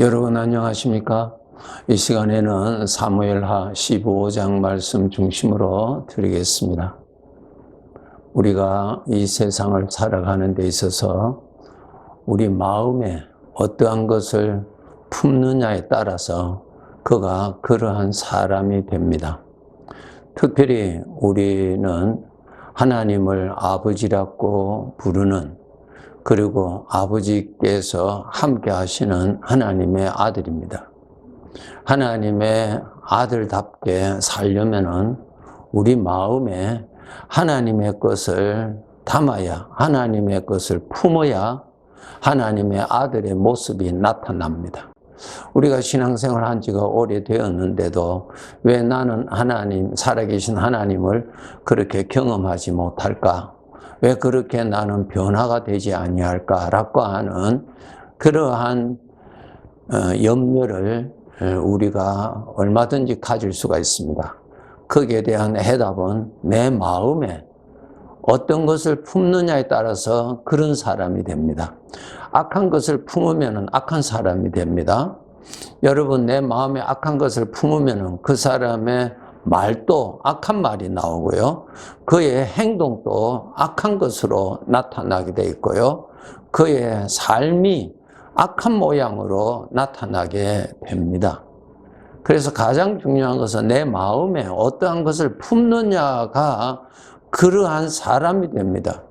여러분 안녕하십니까? 이 시간에는 사무엘하 15장 말씀 중심으로 드리겠습니다. 우리가 이 세상을 살아가는 데 있어서 우리 마음에 어떠한 것을 품느냐에 따라서 그가 그러한 사람이 됩니다. 특별히 우리는 하나님을 아버지라고 부르는 그리고 아버지께서 함께 하시는 하나님의 아들입니다. 하나님의 아들답게 살려면은 우리 마음에 하나님의 것을 담아야 하나님의 것을 품어야 하나님의 아들의 모습이 나타납니다. 우리가 신앙생활 한 지가 오래되었는데도 왜 나는 하나님, 살아계신 하나님을 그렇게 경험하지 못할까? 왜 그렇게 나는 변화가 되지 아니할까라고 하는 그러한 어, 염려를 우리가 얼마든지 가질 수가 있습니다. 거기에 대한 해답은 내 마음에 어떤 것을 품느냐에 따라서 그런 사람이 됩니다. 악한 것을 품으면 악한 사람이 됩니다. 여러분, 내 마음에 악한 것을 품으면 그 사람의 말도 악한 말이 나오고요. 그의 행동도 악한 것으로 나타나게 돼 있고요. 그의 삶이 악한 모양으로 나타나게 됩니다. 그래서 가장 중요한 것은 내 마음에 어떠한 것을 품느냐가 그러한 사람이 됩니다.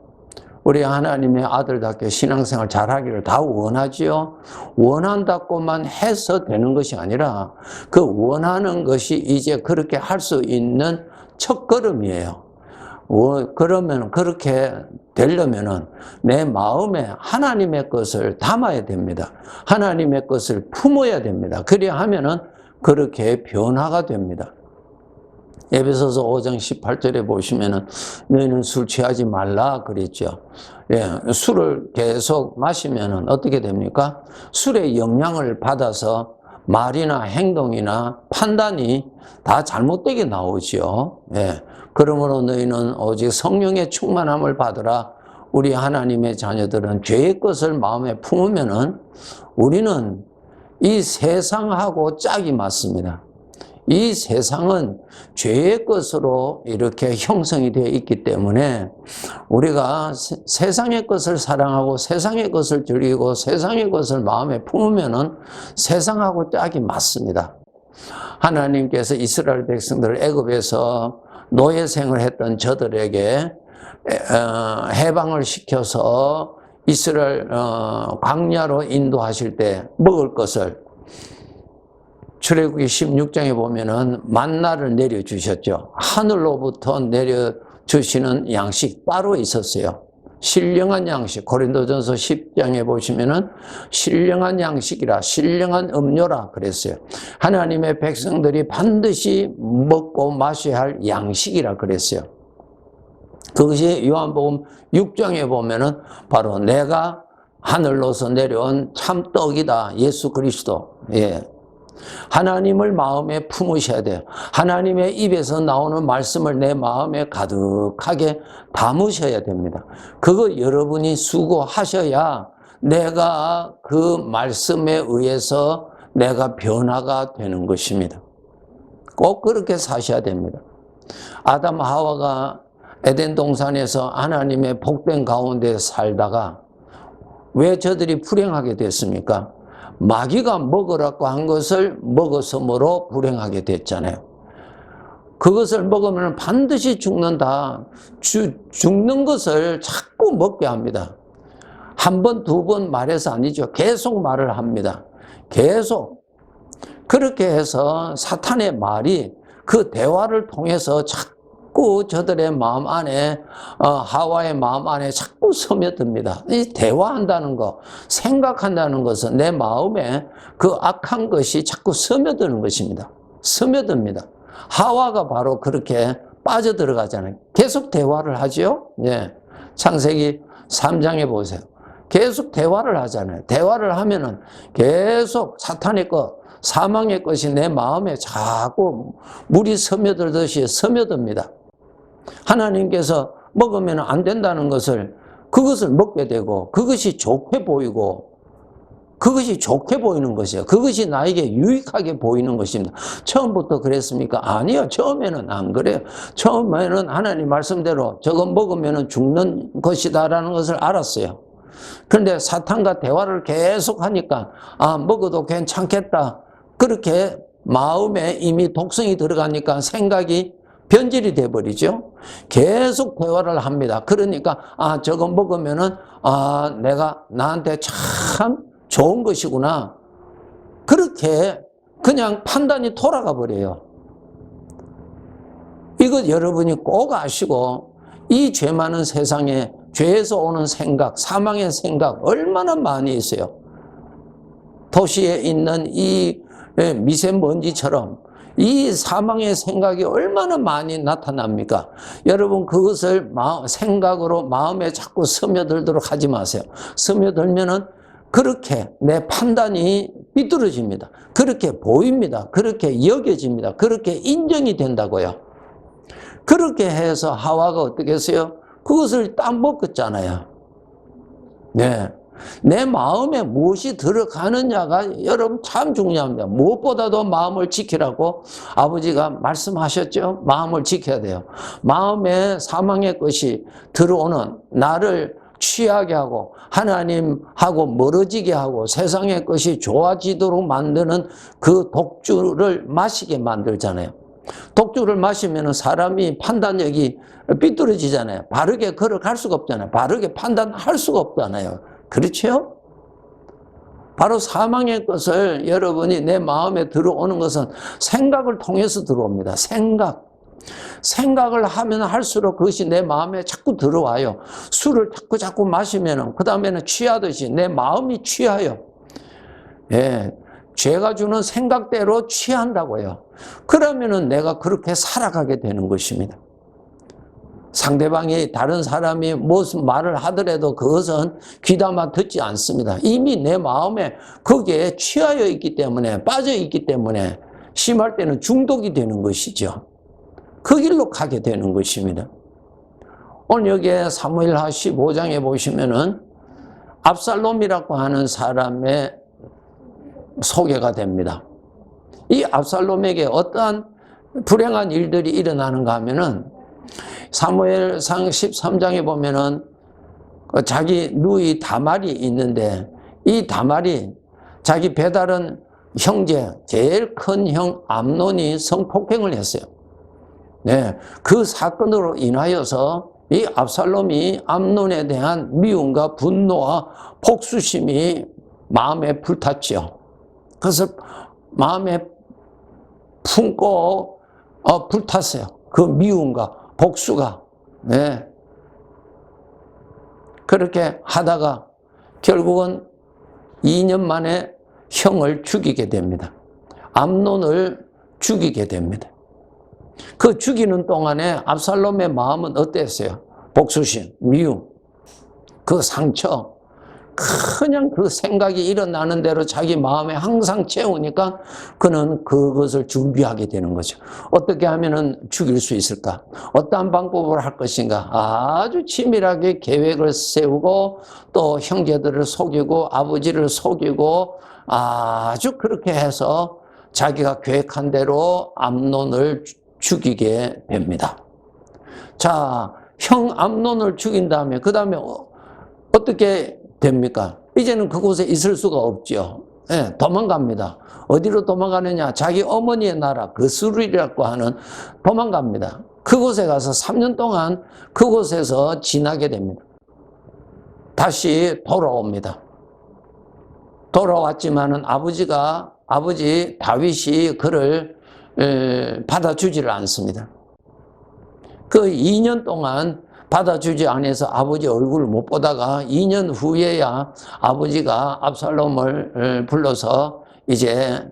우리 하나님의 아들답게 신앙생활 잘하기를 다 원하지요. 원한다고만 해서 되는 것이 아니라 그 원하는 것이 이제 그렇게 할 수 있는 첫 걸음이에요. 그러면 그렇게 되려면은 내 마음에 하나님의 것을 담아야 됩니다. 하나님의 것을 품어야 됩니다. 그래야 하면은 그렇게 변화가 됩니다. 에베소서 5장 18절에 보시면은 너희는 술 취하지 말라 그랬죠. 예, 술을 계속 마시면은 어떻게 됩니까? 술의 영향을 받아서 말이나 행동이나 판단이 다 잘못되게 나오죠. 예. 그러므로 너희는 오직 성령의 충만함을 받으라. 우리 하나님의 자녀들은 죄의 것을 마음에 품으면은 우리는 이 세상하고 짝이 맞습니다. 이 세상은 죄의 것으로 이렇게 형성이 되어 있기 때문에 우리가 세상의 것을 사랑하고 세상의 것을 즐기고 세상의 것을 마음에 품으면은 세상하고 짝이 맞습니다. 하나님께서 이스라엘 백성들을 애굽에서 노예 생을 했던 저들에게 어, 해방을 시켜서 이스라엘 어, 광야로 인도하실 때 먹을 것을 출애굽기 16장에 보면은 만나를 내려 주셨죠. 하늘로부터 내려 주시는 양식 따로 있었어요. 신령한 양식 고린도전서 10장에 보시면은 신령한 양식이라 신령한 음료라 그랬어요. 하나님의 백성들이 반드시 먹고 마셔야 할 양식이라 그랬어요. 그것이 요한복음 6장에 보면은 바로 내가 하늘로서 내려온 참떡이다. 예수 그리스도. 예. 하나님을 마음에 품으셔야 돼요. 하나님의 입에서 나오는 말씀을 내 마음에 가득하게 담으셔야 됩니다. 그거 여러분이 수고하셔야 내가 그 말씀에 의해서 내가 변화가 되는 것입니다. 꼭 그렇게 사셔야 됩니다. 아담 하와가 에덴 동산에서 하나님의 복된 가운데 살다가 왜 저들이 불행하게 됐습니까? 마귀가 먹으라고 한 것을 먹었으므로 불행하게 됐잖아요. 그것을 먹으면 반드시 죽는다. 주, 죽는 것을 자꾸 먹게 합니다. 한 번, 두 번 말해서 아니죠. 계속 말을 합니다. 계속. 그렇게 해서 사탄의 말이 그 대화를 통해서 자꾸 자꾸 저들의 마음 안에 어, 하와의 마음 안에 자꾸 스며듭니다. 이 대화한다는 거, 생각한다는 것은 내 마음에 그 악한 것이 자꾸 스며드는 것입니다. 스며듭니다. 하와가 바로 그렇게 빠져 들어가잖아요. 계속 대화를 하죠. 예. 창세기 3장에 보세요. 계속 대화를 하잖아요. 대화를 하면은 계속 사탄의 것, 사망의 것이 내 마음에 자꾸 물이 스며들듯이 스며듭니다. 하나님께서 먹으면 안 된다는 것을 그것을 먹게 되고 그것이 좋게 보이고 그것이 좋게 보이는 것이에요. 그것이 나에게 유익하게 보이는 것입니다. 처음부터 그랬습니까? 아니요. 처음에는 안 그래요. 처음에는 하나님 말씀대로 저거 먹으면 죽는 것이다라는 것을 알았어요. 그런데 사탄과 대화를 계속 하니까 아 먹어도 괜찮겠다. 그렇게 마음에 이미 독성이 들어가니까 생각이 변질이 돼 버리죠. 계속 대화를 합니다. 그러니까 아 저거 먹으면은 아 내가 나한테 참 좋은 것이구나. 그렇게 그냥 판단이 돌아가 버려요. 이거 여러분이 꼭 아시고 이 죄 많은 세상에 죄에서 오는 생각, 사망의 생각 얼마나 많이 있어요. 도시에 있는 이 미세먼지처럼 이 사망의 생각이 얼마나 많이 나타납니까? 여러분 그것을 생각으로 마음에 자꾸 스며들도록 하지 마세요. 스며들면은 그렇게 내 판단이 삐뚤어집니다. 그렇게 보입니다. 그렇게 여겨집니다. 그렇게 인정이 된다고요. 그렇게 해서 하와가 어떻게 했어요? 그것을 딱 먹었잖아요. 네. 내 마음에 무엇이 들어가느냐가 여러분 참 중요합니다. 무엇보다도 마음을 지키라고 아버지가 말씀하셨죠. 마음을 지켜야 돼요. 마음에 사망의 것이 들어오는 나를 취하게 하고 하나님하고 멀어지게 하고 세상의 것이 좋아지도록 만드는 그 독주를 마시게 만들잖아요. 독주를 마시면 사람이 판단력이 삐뚤어지잖아요. 바르게 걸어갈 수가 없잖아요. 바르게 판단할 수가 없잖아요. 그렇죠? 바로 사망의 것을 여러분이 내 마음에 들어오는 것은 생각을 통해서 들어옵니다. 생각. 생각을 하면 할수록 그것이 내 마음에 자꾸 들어와요. 술을 자꾸 자꾸 마시면은 그 다음에는 취하듯이 내 마음이 취하요. 예, 죄가 주는 생각대로 취한다고요. 그러면은 내가 그렇게 살아가게 되는 것입니다. 상대방이 다른 사람이 무슨 말을 하더라도 그것은 귀담아 듣지 않습니다. 이미 내 마음에 거기에 취하여 있기 때문에 빠져 있기 때문에 심할 때는 중독이 되는 것이죠. 그 길로 가게 되는 것입니다. 오늘 여기에 사무엘하 15장에 보시면은 압살롬이라고 하는 사람의 소개가 됩니다. 이 압살롬에게 어떠한 불행한 일들이 일어나는가 하면은 사무엘상 13장에 보면은 그 자기 누이 다말이 있는데 이 다말이 자기 배다른 형제 제일 큰 형 암논이 성폭행을 했어요. 네, 그 사건으로 인하여서 이 압살롬이 암논에 대한 미움과 분노와 복수심이 마음에 불탔죠. 그래서 마음에 품고 어, 불탔어요. 그 미움과 복수가 네. 그렇게 하다가 결국은 2년 만에 형을 죽이게 됩니다. 암론을 죽이게 됩니다. 그 죽이는 동안에 압살롬의 마음은 어땠어요? 복수심, 미움, 그 상처, 그냥 그 생각이 일어나는 대로 자기 마음에 항상 채우니까 그는 그것을 준비하게 되는 거죠. 어떻게 하면은 죽일 수 있을까? 어떠한 방법을 할 것인가? 아주 치밀하게 계획을 세우고 또 형제들을 속이고 아버지를 속이고 아주 그렇게 해서 자기가 계획한 대로 암론을 죽이게 됩니다. 자, 형 암론을 죽인 다음에 그 다음에 어떻게 됩니까? 이제는 그곳에 있을 수가 없죠. 예, 도망갑니다. 어디로 도망가느냐? 자기 어머니의 나라, 그수리라고 하는 도망갑니다. 그곳에 가서 3년 동안 그곳에서 지나게 됩니다. 다시 돌아옵니다. 돌아왔지만은 아버지가, 아버지 다윗이 그를 받아주지를 않습니다. 그 2년 동안 받아주지 않아서 아버지 얼굴을 못 보다가 2년 후에야 아버지가 압살롬을 불러서 이제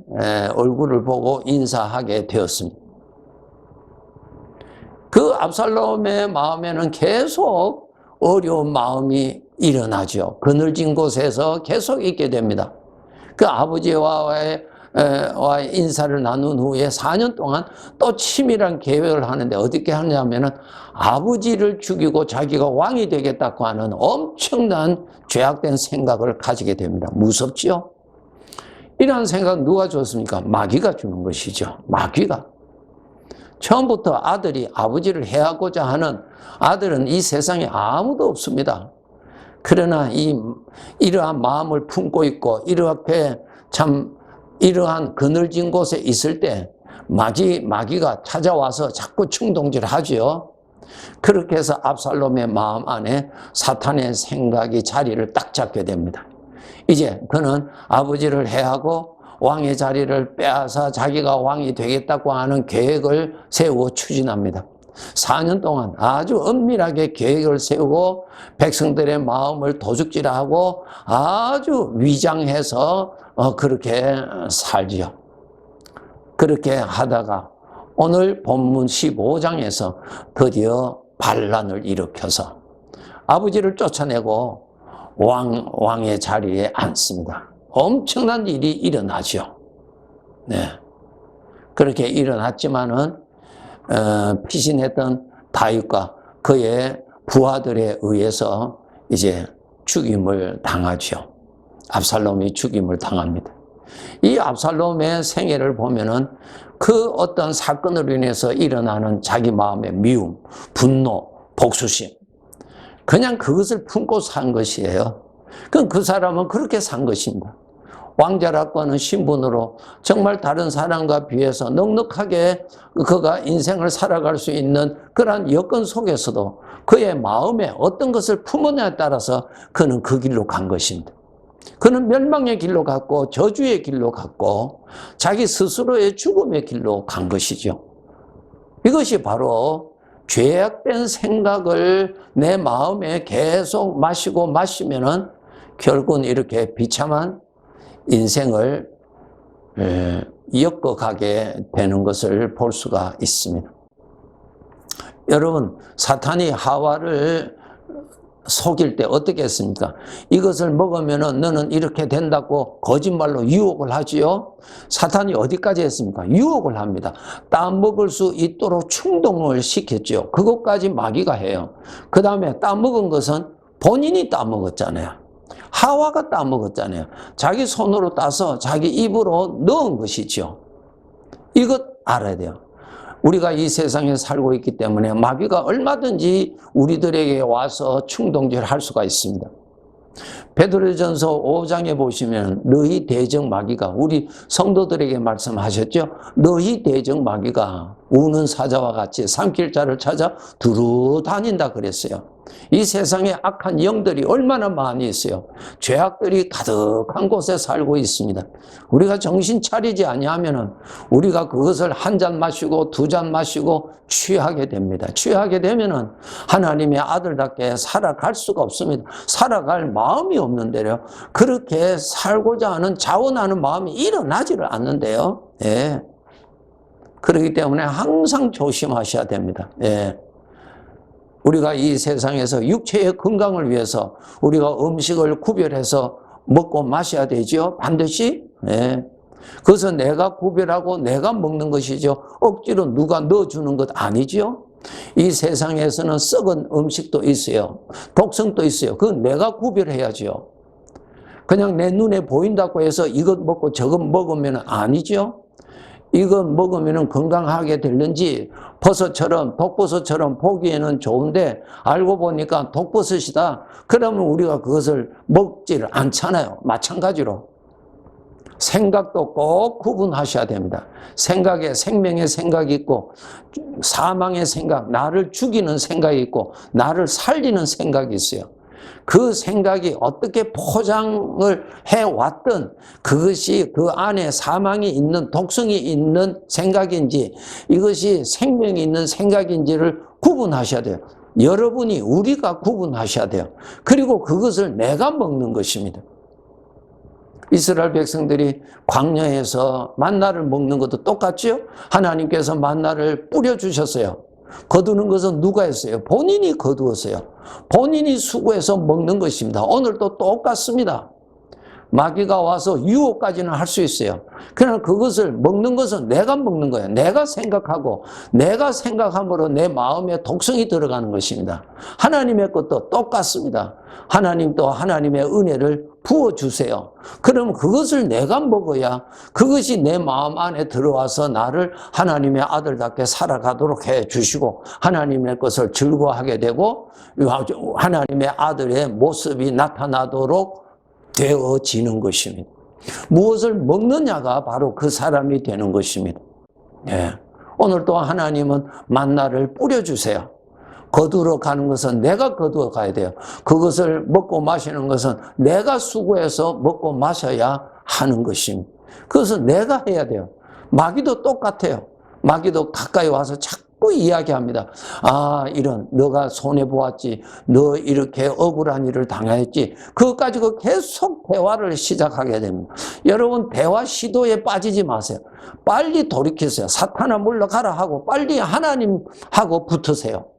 얼굴을 보고 인사하게 되었습니다. 그 압살롬의 마음에는 계속 어려운 마음이 일어나죠. 그늘진 곳에서 계속 있게 됩니다. 그 아버지와의 와 인사를 나눈 후에 4년 동안 또 치밀한 계획을 하는데 어떻게 하냐면은 아버지를 죽이고 자기가 왕이 되겠다고 하는 엄청난 죄악된 생각을 가지게 됩니다. 무섭지요? 이러한 생각 누가 줬습니까? 마귀가 주는 것이죠. 마귀가. 처음부터 아들이 아버지를 해하고자 하는 아들은 이 세상에 아무도 없습니다. 그러나 이, 이러한 마음을 품고 있고, 이렇게 참, 이러한 그늘진 곳에 있을 때, 마귀, 마귀가 찾아와서 자꾸 충동질 하지요. 그렇게 해서 압살롬의 마음 안에 사탄의 생각이 자리를 딱 잡게 됩니다. 이제 그는 아버지를 해하고 왕의 자리를 빼앗아 자기가 왕이 되겠다고 하는 계획을 세우고 추진합니다. 4년 동안 아주 은밀하게 계획을 세우고 백성들의 마음을 도둑질하고 아주 위장해서 어, 그렇게 살지요. 그렇게 하다가 오늘 본문 15장에서 드디어 반란을 일으켜서 아버지를 쫓아내고 왕, 왕의 자리에 앉습니다. 엄청난 일이 일어나죠. 네. 그렇게 일어났지만은, 어, 피신했던 다윗과 그의 부하들에 의해서 이제 죽임을 당하죠. 압살롬이 죽임을 당합니다. 이 압살롬의 생애를 보면은 그 어떤 사건으로 인해서 일어나는 자기 마음의 미움, 분노, 복수심. 그냥 그것을 품고 산 것이에요. 그럼 그 사람은 그렇게 산 것입니다. 왕자라고 하는 신분으로 정말 다른 사람과 비해서 넉넉하게 그가 인생을 살아갈 수 있는 그러한 여건 속에서도 그의 마음에 어떤 것을 품었냐에 따라서 그는 그 길로 간 것입니다. 그는 멸망의 길로 갔고 저주의 길로 갔고 자기 스스로의 죽음의 길로 간 것이죠. 이것이 바로 죄악된 생각을 내 마음에 계속 마시고 마시면은 결국은 이렇게 비참한 인생을 엮어가게 되는 것을 볼 수가 있습니다. 여러분, 사탄이 하와를 속일 때 어떻게 했습니까? 이것을 먹으면 너는 이렇게 된다고 거짓말로 유혹을 하지요. 사탄이 어디까지 했습니까? 유혹을 합니다. 따먹을 수 있도록 충동을 시켰죠. 그것까지 마귀가 해요. 그 다음에 따먹은 것은 본인이 따먹었잖아요. 하와가 따먹었잖아요. 자기 손으로 따서 자기 입으로 넣은 것이죠. 이것 알아야 돼요. 우리가 이 세상에 살고 있기 때문에 마귀가 얼마든지 우리들에게 와서 충동질 할 수가 있습니다. 베드로전서 5장에 보시면 너희 대적 마귀가 우리 성도들에게 말씀하셨죠. 너희 대적 마귀가 우는 사자와 같이 삼킬 자를 찾아 두루 다닌다 그랬어요. 이 세상에 악한 영들이 얼마나 많이 있어요. 죄악들이 가득한 곳에 살고 있습니다. 우리가 정신 차리지 아니하면은 우리가 그것을 한 잔 마시고 두 잔 마시고 취하게 됩니다. 취하게 되면은 하나님의 아들답게 살아갈 수가 없습니다. 살아갈 마음이 없는데요. 그렇게 살고자 하는 자원하는 마음이 일어나지를 않는데요. 예. 그렇기 때문에 항상 조심하셔야 됩니다. 예. 우리가 이 세상에서 육체의 건강을 위해서 우리가 음식을 구별해서 먹고 마셔야 되죠. 반드시. 네. 그것은 내가 구별하고 내가 먹는 것이죠. 억지로 누가 넣어주는 것 아니죠. 이 세상에서는 썩은 음식도 있어요. 독성도 있어요. 그건 내가 구별해야죠. 그냥 내 눈에 보인다고 해서 이것 먹고 저것 먹으면 아니죠. 이거 먹으면 건강하게 되는지 버섯처럼 독버섯처럼 보기에는 좋은데 알고 보니까 독버섯이다. 그러면 우리가 그것을 먹지를 않잖아요. 마찬가지로 생각도 꼭 구분하셔야 됩니다. 생각에 생명의 생각이 있고 사망의 생각, 나를 죽이는 생각이 있고 나를 살리는 생각이 있어요. 그 생각이 어떻게 포장을 해왔든 그것이 그 안에 사망이 있는 독성이 있는 생각인지 이것이 생명이 있는 생각인지를 구분하셔야 돼요. 여러분이 우리가 구분하셔야 돼요. 그리고 그것을 내가 먹는 것입니다. 이스라엘 백성들이 광야에서 만나를 먹는 것도 똑같죠? 하나님께서 만나를 뿌려주셨어요. 거두는 것은 누가 했어요? 본인이 거두었어요. 본인이 수고해서 먹는 것입니다. 오늘도 똑같습니다. 마귀가 와서 유혹까지는 할 수 있어요. 그러나 그것을 먹는 것은 내가 먹는 거예요. 내가 생각하고 내가 생각함으로 내 마음에 독성이 들어가는 것입니다. 하나님의 것도 똑같습니다. 하나님도 하나님의 은혜를 부어주세요. 그럼 그것을 내가 먹어야 그것이 내 마음 안에 들어와서 나를 하나님의 아들답게 살아가도록 해 주시고 하나님의 것을 즐거워하게 되고 하나님의 아들의 모습이 나타나도록 되어지는 것입니다. 무엇을 먹느냐가 바로 그 사람이 되는 것입니다. 예. 오늘 또 하나님은 만나를 뿌려주세요. 거두러 가는 것은 내가 거두어 가야 돼요. 그것을 먹고 마시는 것은 내가 수고해서 먹고 마셔야 하는 것입니다. 그것은 내가 해야 돼요. 마귀도 똑같아요. 마귀도 가까이 와서 자꾸 이야기합니다. 아, 이런, 너가 손해보았지. 너 이렇게 억울한 일을 당했지. 그것 가지고 계속 대화를 시작하게 됩니다. 여러분, 대화 시도에 빠지지 마세요. 빨리 돌이키세요. 사탄아 물러가라 하고 빨리 하나님하고 붙으세요.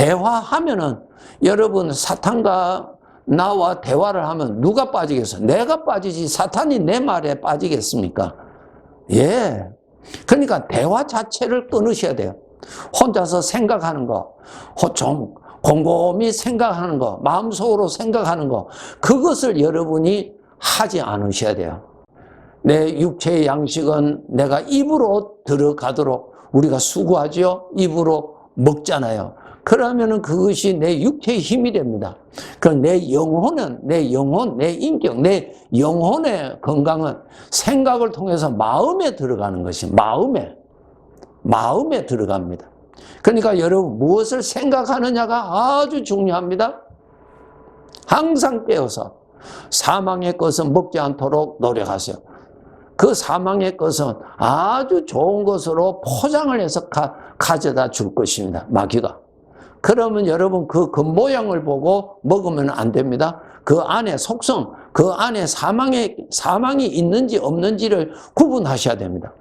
대화하면은 여러분 사탄과 나와 대화를 하면 누가 빠지겠어? 내가 빠지지 사탄이 내 말에 빠지겠습니까? 예. 그러니까 대화 자체를 끊으셔야 돼요. 혼자서 생각하는 거, 좀 곰곰이 생각하는 거, 마음속으로 생각하는 거, 그것을 여러분이 하지 않으셔야 돼요. 내 육체의 양식은 내가 입으로 들어가도록 우리가 수고하죠? 입으로 먹잖아요. 그러면은 그것이 내 육체의 힘이 됩니다. 그럼 내 영혼은, 내 영혼, 내 인격, 내 영혼의 건강은 생각을 통해서 마음에 들어가는 것이 마음에, 마음에 들어갑니다. 그러니까 여러분 무엇을 생각하느냐가 아주 중요합니다. 항상 깨어서 사망의 것은 먹지 않도록 노력하세요. 그 사망의 것은 아주 좋은 것으로 포장을 해서 가, 가져다 줄 것입니다. 마귀가. 그러면 여러분 그 겉모양을 보고 먹으면 안 됩니다. 그 안에 속성, 그 안에 사망의, 사망이 있는지 없는지를 구분하셔야 됩니다.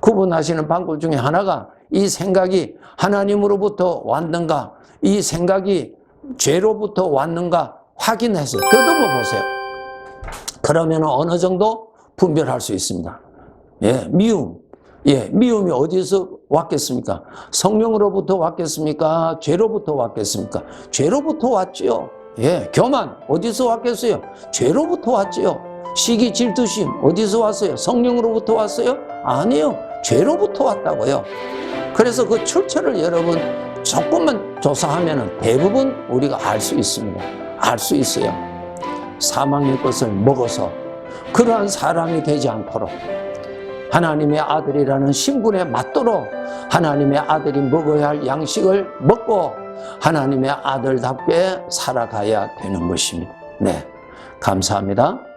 구분하시는 방법 중에 하나가 이 생각이 하나님으로부터 왔는가, 이 생각이 죄로부터 왔는가 확인해서 더듬어 보세요. 그러면 어느 정도 분별할 수 있습니다. 예, 미움. 예, 미움이 어디서 왔겠습니까? 성령으로부터 왔겠습니까? 죄로부터 왔겠습니까? 죄로부터 왔지요. 예, 교만 어디서 왔겠어요? 죄로부터 왔지요. 시기 질투심 어디서 왔어요? 성령으로부터 왔어요? 아니요. 죄로부터 왔다고요. 그래서 그 출처를 여러분 조금만 조사하면 대부분 우리가 알 수 있습니다. 알 수 있어요. 사망의 것을 먹어서 그러한 사람이 되지 않도록 하나님의 아들이라는 신분에 맞도록 하나님의 아들이 먹어야 할 양식을 먹고 하나님의 아들답게 살아가야 되는 것입니다. 네. 감사합니다.